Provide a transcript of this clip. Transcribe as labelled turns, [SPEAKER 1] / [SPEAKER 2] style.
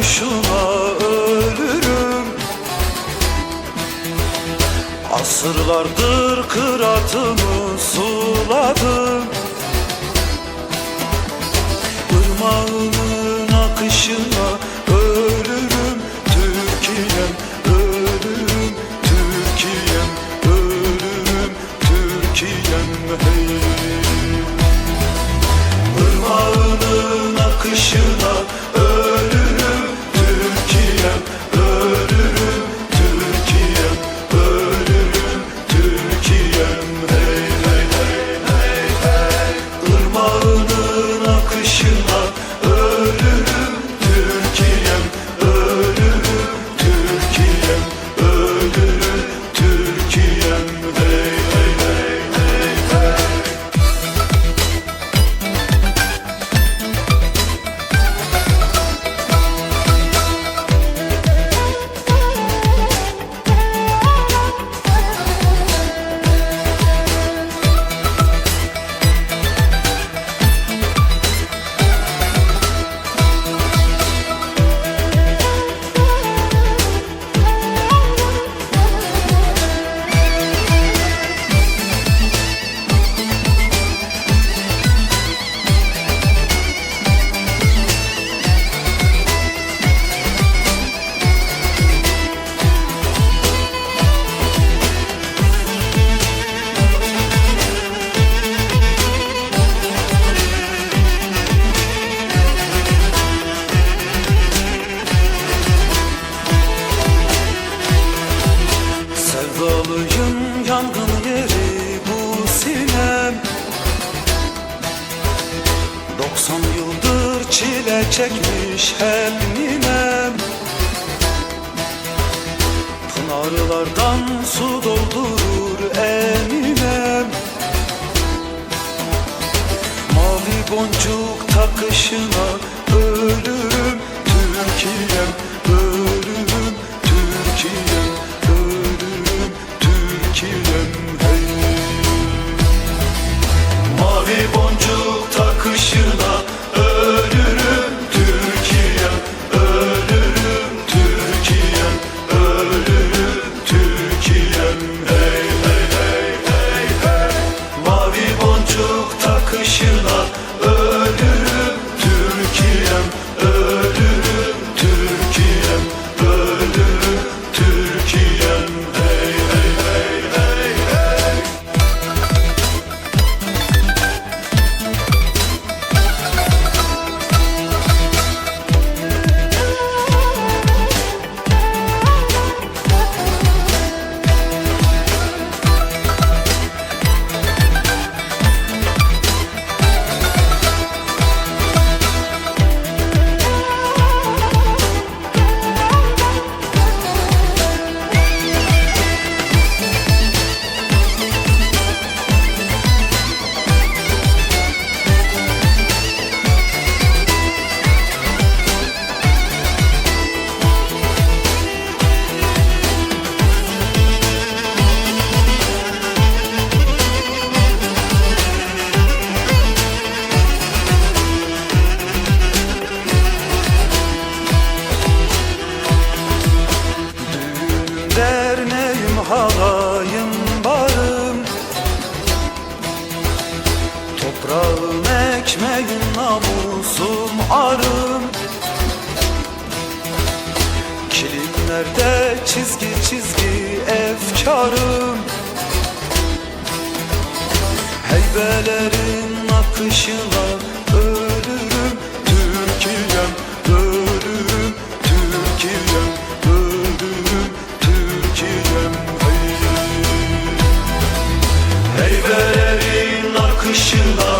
[SPEAKER 1] boşuna ölürüm. Asırlardır kıratımı suladım. Irmağını çekmiş hep ninem. Pınarlardan su doldurur eminem. Mavi boncuk takışına ölürüm Türkiye'm. cushion. Şirinlerde çizgi çizgi efkarım. Heybelerin akışına ölürüm. Türkiye'm ölürüm. Türkiye'm ölürüm. Türkiye'm hey. Heybelerin akışına